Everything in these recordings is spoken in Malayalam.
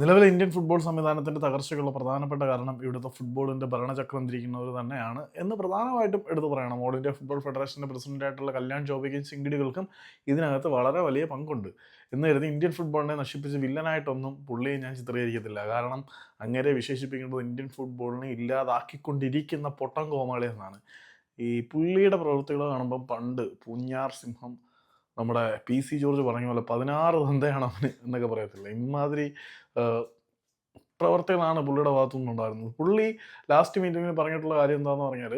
നിലവിലെ ഇന്ത്യൻ ഫുട്ബോൾ സംവിധാനത്തിന്റെ തകർച്ചയ്ക്കുള്ള പ്രധാനപ്പെട്ട കാരണം ഇവിടുത്തെ ഫുട്ബോളിന്റെ ഭരണചക്രം തിരിക്കുന്നവർ തന്നെയാണ് എന്ന് പ്രധാനമായിട്ടും എടുത്തു പറയണം. ഓൾ ഇന്ത്യ ഫുട്ബോൾ ഫെഡറേഷന്റെ പ്രസിഡന്റായിട്ടുള്ള കല്യാൺ ചോബിക്കും ചിങ്കിടികൾക്കും ഇതിനകത്ത് വളരെ വലിയ പങ്കുണ്ട്. എന്ന് കരുതി ഇന്ത്യൻ ഫുട്ബോളിനെ നശിപ്പിച്ച് വില്ലനായിട്ടൊന്നും പുള്ളിയെ ഞാൻ ചിത്രീകരിക്കത്തില്ല. കാരണം അങ്ങനെ വിശേഷിപ്പിക്കേണ്ടത് ഇന്ത്യൻ ഫുട്ബോളിനെ ഇല്ലാതാക്കിക്കൊണ്ടിരിക്കുന്ന പൊട്ടം കോമാളി എന്നാണ് ഈ പുള്ളിയുടെ പ്രവൃത്തികൾ കാണുമ്പോൾ പണ്ട് പൂഞ്ഞാർ സിംഹം നമ്മുടെ പി സി ജോർജ് പറഞ്ഞ പോലെ പതിനാറ് തന്തയാണ് അവന് എന്നൊക്കെ പറയത്തില്ല? ഇമാതിരി പ്രവർത്തികളാണ് പുള്ളിയുടെ ഭാഗത്തു നിന്നുണ്ടായിരുന്നത്. പുള്ളി ലാസ്റ്റ് മീറ്റിംഗിൽ പറഞ്ഞിട്ടുള്ള കാര്യം എന്താണെന്ന് പറഞ്ഞാൽ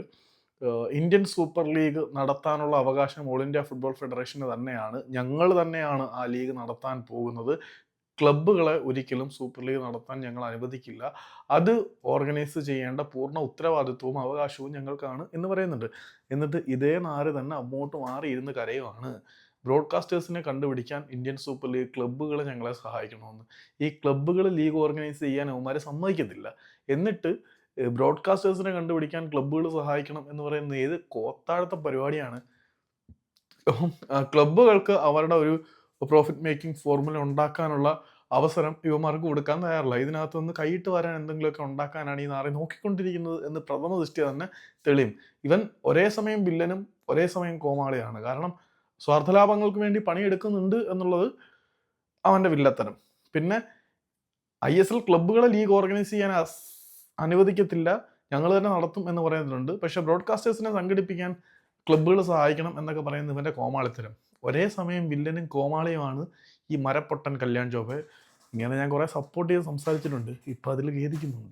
ഇന്ത്യൻ സൂപ്പർ ലീഗ് നടത്താനുള്ള അവകാശം ഓൾ ഇന്ത്യ ഫുട്ബോൾ ഫെഡറേഷന് തന്നെയാണ്. ഞങ്ങൾ തന്നെയാണ് ആ ലീഗ് നടത്താൻ പോകുന്നത്. ക്ലബ്ബുകളെ ഒരിക്കലും സൂപ്പർ ലീഗ് നടത്താൻ ഞങ്ങൾ അനുവദിക്കില്ല. അത് ഓർഗനൈസ് ചെയ്യേണ്ട പൂർണ ഉത്തരവാദിത്വവും അവകാശവും ഞങ്ങൾക്കാണ് എന്ന് പറയുന്നുണ്ട്. എന്നിട്ട് ഇതേ നാര് തന്നെ അങ്ങോട്ട് മാറിയിരുന്ന് കരയുമാണ് ബ്രോഡ്കാസ്റ്റേഴ്സിനെ കണ്ടുപിടിക്കാൻ ഇന്ത്യൻ സൂപ്പർ ലീഗ് ക്ലബ്ബുകൾ ഞങ്ങളെ സഹായിക്കണമെന്ന്. ഈ ക്ലബ്ബുകൾ ലീഗ് ഓർഗനൈസ് ചെയ്യാൻ അവന്മാരെ സമ്മതിക്കത്തില്ല. എന്നിട്ട് ബ്രോഡ്കാസ്റ്റേഴ്സിനെ കണ്ടുപിടിക്കാൻ ക്ലബ്ബുകൾ സഹായിക്കണം എന്ന് പറയുന്നത് ഏത് കോത്താഴത്തെ പരിപാടിയാണ്. ക്ലബ്ബുകൾക്ക് അവരുടെ ഒരു പ്രോഫിറ്റ് മേക്കിംഗ് ഫോർമുല ഉണ്ടാക്കാനുള്ള അവസരം യുവമാർക്ക് കൊടുക്കാൻ തയ്യാറില്ല. ഇതിനകത്ത് നിന്ന് കൈയിട്ട് വരാൻ എന്തെങ്കിലുമൊക്കെ ഉണ്ടാക്കാനാണ് ഈ നാറി നോക്കിക്കൊണ്ടിരിക്കുന്നത് എന്ന് പ്രഥമ ദൃഷ്ടി തന്നെ തെളിയും. ഇവൻ ഒരേ സമയം വില്ലനും ഒരേ സമയം കോമാളിയാണ്. കാരണം സ്വാർത്ഥലാഭങ്ങൾക്ക് വേണ്ടി പണിയെടുക്കുന്നുണ്ട് എന്നുള്ളത് അവന്റെ വില്ലത്തരം പിന്നെ ഐ എസ് എൽ ക്ലബ്ബുകളെ ലീഗ് ഓർഗനൈസ് ചെയ്യാൻ അനുവദിക്കത്തില്ല. ഞങ്ങൾ തന്നെ നടത്തും എന്ന് പറയുന്നുണ്ട്. പക്ഷെ ബ്രോഡ്കാസ്റ്റേഴ്സിനെ സംഘടിപ്പിക്കാൻ ക്ലബ്ബുകൾ സഹായിക്കണം എന്നൊക്കെ പറയുന്നത് ഇവന്റെ കോമാളിത്തരം. ഒരേ സമയം വില്ലനും കോമാളിയുമാണ് ഈ മരപ്പൊട്ടൻ കല്യാൺ ജോബെ ഇങ്ങനെ ഞാൻ കുറേ സപ്പോർട്ട് ചെയ്ത് സംസാരിച്ചിട്ടുണ്ട്. ഇപ്പം അതിൽ ഖേദിക്കുന്നുണ്ട്.